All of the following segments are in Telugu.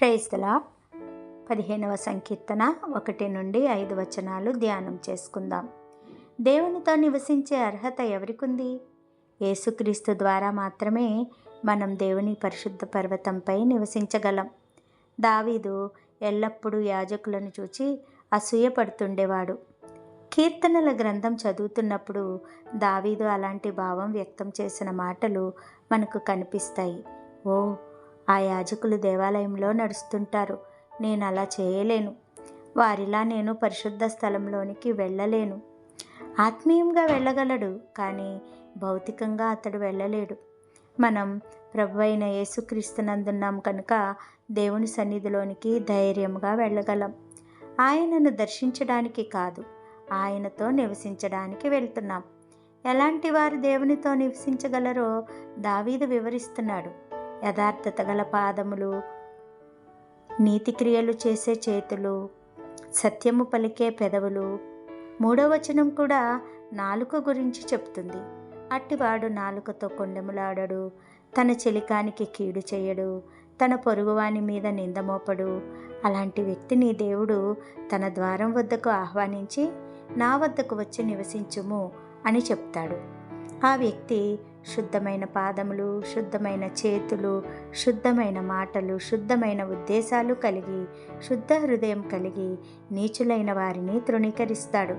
ప్రైజ్లా పదిహేనవ సంకీర్తన ఒకటి నుండి ఐదు వచనాలు ధ్యానం చేసుకుందాం. దేవునితో నివసించే అర్హత ఎవరికుంది? యేసుక్రీస్తు ద్వారా మాత్రమే మనం దేవుని పరిశుద్ధ పర్వతంపై నివసించగలం. దావీదు ఎల్లప్పుడూ యాజకులను చూచి అసూయపడుతుండేవాడు. కీర్తనల గ్రంథం చదువుతున్నప్పుడు దావీదు అలాంటి భావం వ్యక్తం చేసిన మాటలు మనకు కనిపిస్తాయి. ఓ ఆ యాజకులు దేవాలయంలో నడుస్తుంటారు. నేను అలా చేయలేను. వారిలా నేను పరిశుద్ధ స్థలంలోనికి వెళ్ళలేను. ఆత్మీయంగా వెళ్ళగలడు కానీ భౌతికంగా అతడు వెళ్ళలేడు. మనం ప్రభు అయిన యేసుక్రీస్తునందున్నాం కనుక దేవుని సన్నిధిలోనికి ధైర్యంగా వెళ్ళగలం. ఆయనను దర్శించడానికి కాదు ఆయనతో నివసించడానికి వెళ్తున్నాం. ఎలాంటి వారు దేవునితో నివసించగలరో దావీదు వివరిస్తున్నాడు. యథార్థత గల పాదములు నీతి క్రియలు చేసే చేతులు సత్యము పలికే పెదవులు. మూడో వచనం కూడా నాలుక గురించి చెప్తుంది. అట్టివాడు నాలుకతో కొండెములాడడు తన చెలికానికి కీడు చేయడు తన పొరుగువాని మీద నిందమోపడు అలాంటి వ్యక్తిని దేవుడు తన ద్వారం వద్దకు ఆహ్వానించి నా వద్దకు వచ్చి నివసించుము అని చెప్తాడు. ఆ వ్యక్తి శుద్ధమైన పాదములు శుద్ధమైన చేతులు శుద్ధమైన మాటలు శుద్ధమైన ఉద్దేశాలు కలిగి శుద్ధ హృదయం కలిగి నీచులైన వారిని తృణీకరిస్తాడు.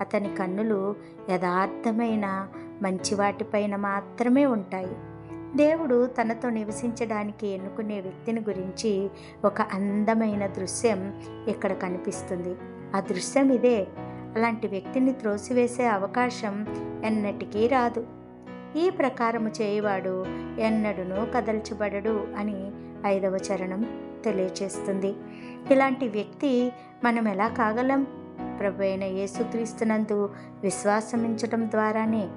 అతని కన్నులు యథార్థమైన మంచి వాటిపైన మాత్రమే ఉంటాయి. దేవుడు తనతో నివసించడానికి ఎన్నుకునే వ్యక్తిని గురించి ఒక అందమైన దృశ్యం ఇక్కడ కనిపిస్తుంది. ఆ దృశ్యం ఇదే. అలాంటి వ్యక్తిని త్రోసివేసే అవకాశం ఎన్నటికీ రాదు. ఈ ప్రకారము చేయవాడు ఎన్నడునూ కదల్చబడడు అని ఐదవ చరణం తెలియచేస్తుంది. ఇలాంటి వ్యక్తి మనం ఎలా కాగలం? ప్రభు అయిన యేసుక్రీస్తునందు విశ్వాసమించటం ద్వారానే.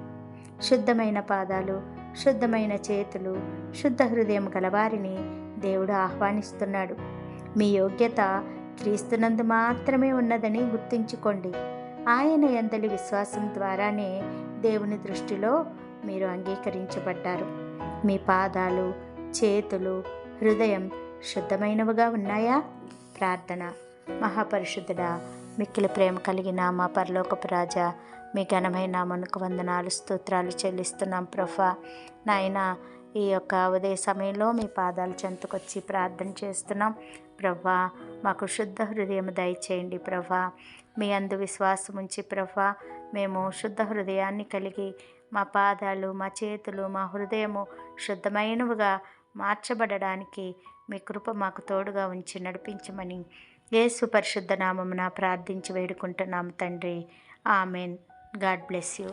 శుద్ధమైన పాదాలు శుద్ధమైన చేతులు శుద్ధ హృదయం గలవారిని దేవుడు ఆహ్వానిస్తున్నాడు. మీ యోగ్యత క్రీస్తునందు మాత్రమే ఉన్నదని గుర్తుంచుకోండి. ఆయన ఎందలి విశ్వాసం ద్వారానే దేవుని దృష్టిలో మీరు అంగీకరించబడ్డారు. మీ పాదాలు చేతులు హృదయం శుద్ధమైనవిగా ఉన్నాయా? ప్రార్థన. మహాపరిశుద్ధుడా మిక్కిలి ప్రేమ కలిగిన మా పరలోకపు రాజా మీ ఘనమైన మనకు వందనాలు స్తోత్రాలు చెల్లిస్తున్నాం ప్రఫా నాయన ఈ యొక్క ఉదయ సమయంలో మీ పాదాలు చెంతకొచ్చి ప్రార్థన చేస్తున్నాం. ప్రభా మాకు శుద్ధ హృదయం దయచేయండి ప్రభా. మీ అందు విశ్వాసం ఉంచి ప్రభా మేము శుద్ధ హృదయాన్ని కలిగి మా పాదాలు మా చేతులు మా హృదయము శుద్ధమైనవిగా మార్చబడడానికి మీ కృప మాకు తోడుగా ఉంచి నడిపించమని యేసు పరిశుద్ధ నామమున ప్రార్థించి వేడుకుంటున్నాము తండ్రి. ఆమెన్. God bless you.